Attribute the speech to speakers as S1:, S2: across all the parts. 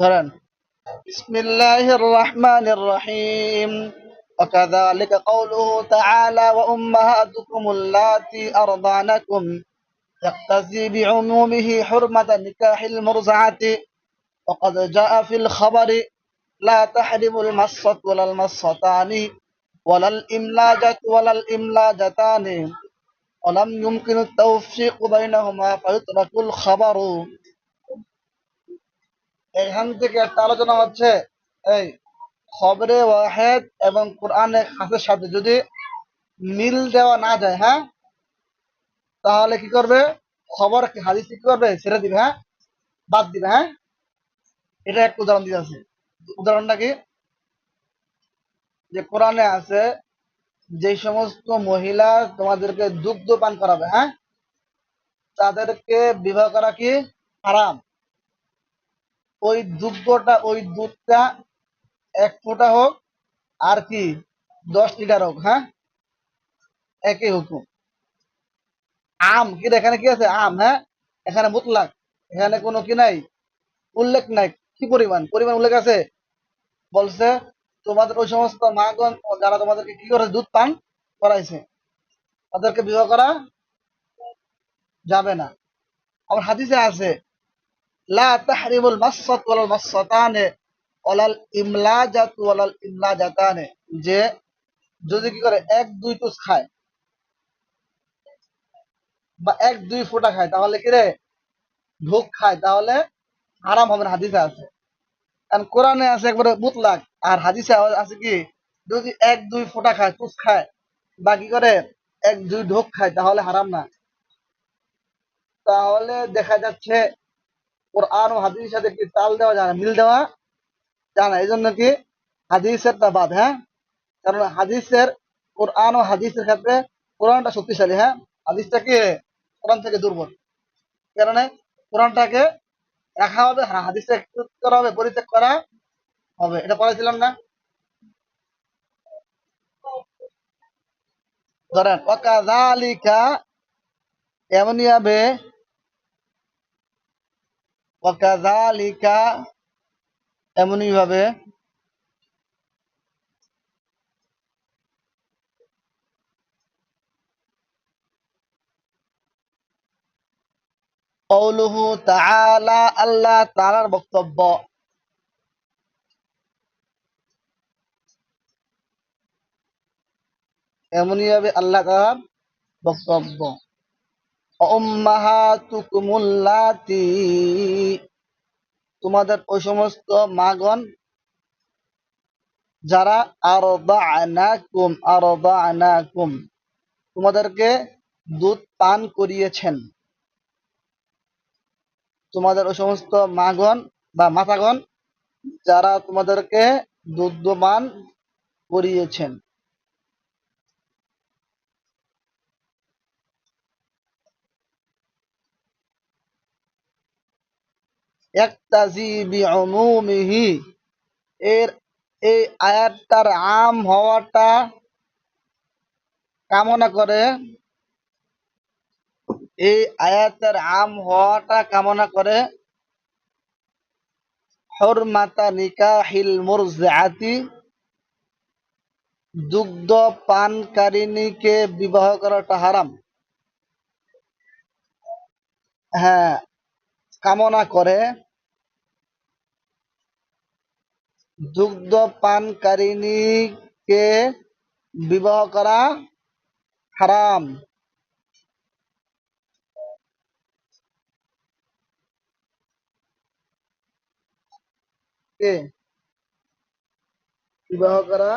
S1: ধরেন بسم الله الرحمن الرحيم وكذلك قوله تعالى وأمهاتكم اللاتي أرضعنكم يقتزي بعمومه حرمة نكاح المرزعة وقد جاء في الخبر لا تحرم المصة ولا المصتان ولا الإملاجة ولا الإملاجتان ولم يمكن التوفيق بينهما فيترك الخبر এখান থেকে একটা আলোচনা হচ্ছে এই খবরে ওয়াহেদ এবং কোরআনের হাতের সাথে যদি মিল দেওয়া না যায় হ্যাঁ তাহলে কি করবে খবর হাদিস কি করবে ছেড়ে দিবে হ্যাঁ বাদ দিবে হ্যাঁ এটা একটা উদাহরণ দিয়ে আছে উদাহরণটা কি যে কোরআনে আছে যে সমস্ত মহিলা তোমাদেরকে দুগ্ধ পান করাবে হ্যাঁ? তাদেরকে বিবাহ করা কি হারাম? ওই দুগ্ধটা, ওই দুধটা এক ফোঁটা হোক, আর কি, দশ লিটার হোক হ্যাঁ? একই হুকুম। আম কি এখানে কি আছে? আম হ্যাঁ? এখানে মুতলাক, এখানে কোনো কি নাই? উল্লেখ নাই। কি পরিমাণ? পরিমাণ উল্লেখ আছে? বলছে তোমাদের ওই সমস্ত মাগণ যারা তোমাদেরকে কি করে দুধ পান করাইছে, তাদেরকে বিবাহ করা যাবে না। আবার হাদিসে আছে, লা তাহরিমুল মাসসাত মাসসাতানে ইমলাজাত ইমলাজাতানে যে যদি কি করে এক, দুই টুস খায় বা এক, দুই ফোঁটা খায়, তাহলে কি রে? ঢোক খায়, তাহলে হারাম হবে না। হাদিসে আছে। কোরআনে আছে একবারে মুতলাক, আর হাদিসে আছে কি, যদি এক, দুই ফোঁটা খায় টুস খায় বা কি করে এক, দুই ঢোক খায়, তাহলে হারাম না। তাহলে দেখা যাচ্ছে কোরআন ও হাদিসের সাথে কি তাল দেওয়া যায় না, মিল দেওয়া যায় না এই জন্য কি হাদিসের তা বাদ হ্যাঁ? কারণ হাদিসের, কোরআন ও হাদিসের ক্ষেত্রে কোরআনটা শক্তিশালী হ্যাঁ? হাদিসটা কি কোরআন থেকে দুর্বল। কারণে কোরআনটাকে রাখা হবে হ্যাঁ একটু করা হবে, পরিত্যাগ করা হবে। এটা পড়াইছিলাম না? ধরেন অকাজালিকা এমনই হবে অকাজালিকা এমনই ভাবে কৌলুহু তাআলা আল্লাহ তাআলার বক্তব্য। এমনই ভাবে আল্লাহ তাআলার বক্তব্য। উম্মাহাতুকুমুল্লাতি তোমাদের ওই সমস্ত মাগন যারা আরদানাকুম আরদানাকুম, তোমাদেরকে দুধ পান করিয়েছেন। তোমাদের ওই সমস্ত মাগন বা মাতাগণ যারা তোমাদেরকে দুধ পান করিয়েছেন এর এই আয়াতটার আম হওয়াটা কামনা করে এই আয়াতের আম হওয়াটা কামনা করে, হরমাতা নিকাহিল মুরজাতি দুগ্ধ পানকারিনীকে বিবাহ করাটা হারাম। হ্যাঁ কামনা করে, দুগ্ধ পানকারিনীকে বিবাহ করা হারাম। কে? বিবাহ করা?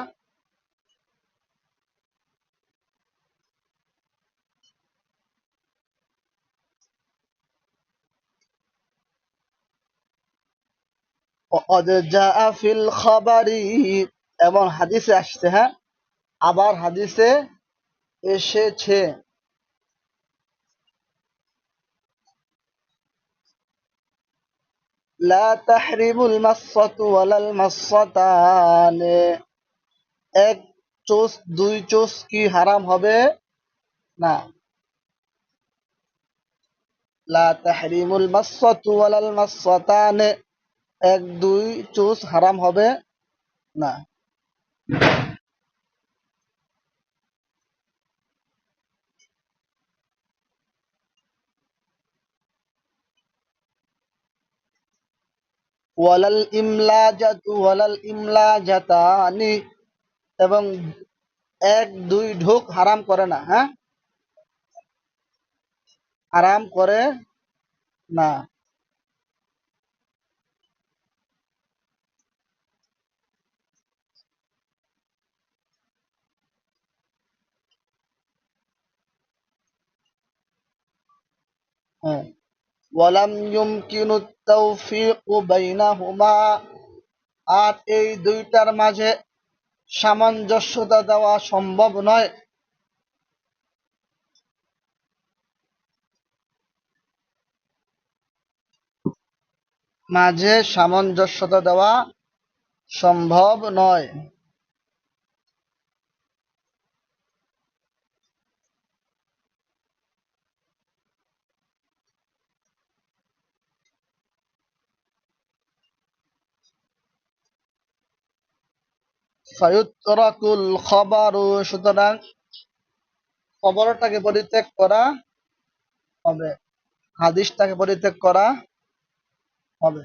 S1: এবং হাদিসে আসছে হ্যাঁ? আবার হাদিসে এসেছে। লা তাহরিমুল মাসসাতু ওয়ালাল মাসসাতান। এক চোস, দুই চোস কি হারাম হবে? না। লা তাহরিমুল মাসসাতু ওয়ালাল মাসসাতানে। এক, দুই চুস হারাম হবে? না। ওয়ালাল ইমলাজাতু, ওয়ালাল ইমলাজাতানি। এবং এক, দুই, ঢোক হারাম করে না হ্যাঁ? হারাম করে না। হ্যাঁ। ওয়ালাম ইউমকিনু তাওফীকু বাইনাহুমা। আর এই দুইটার মাঝে সামঞ্জস্যতা দেওয়া সম্ভব নয়। মাঝে সামঞ্জস্যতা দেওয়া সম্ভব নয়। ফায়ুতরাকুল খবরু সুতরাং খবরটাকে পরিত্যাগ করা হবে হাদিসটাকে পরিত্যাগ করা হবে।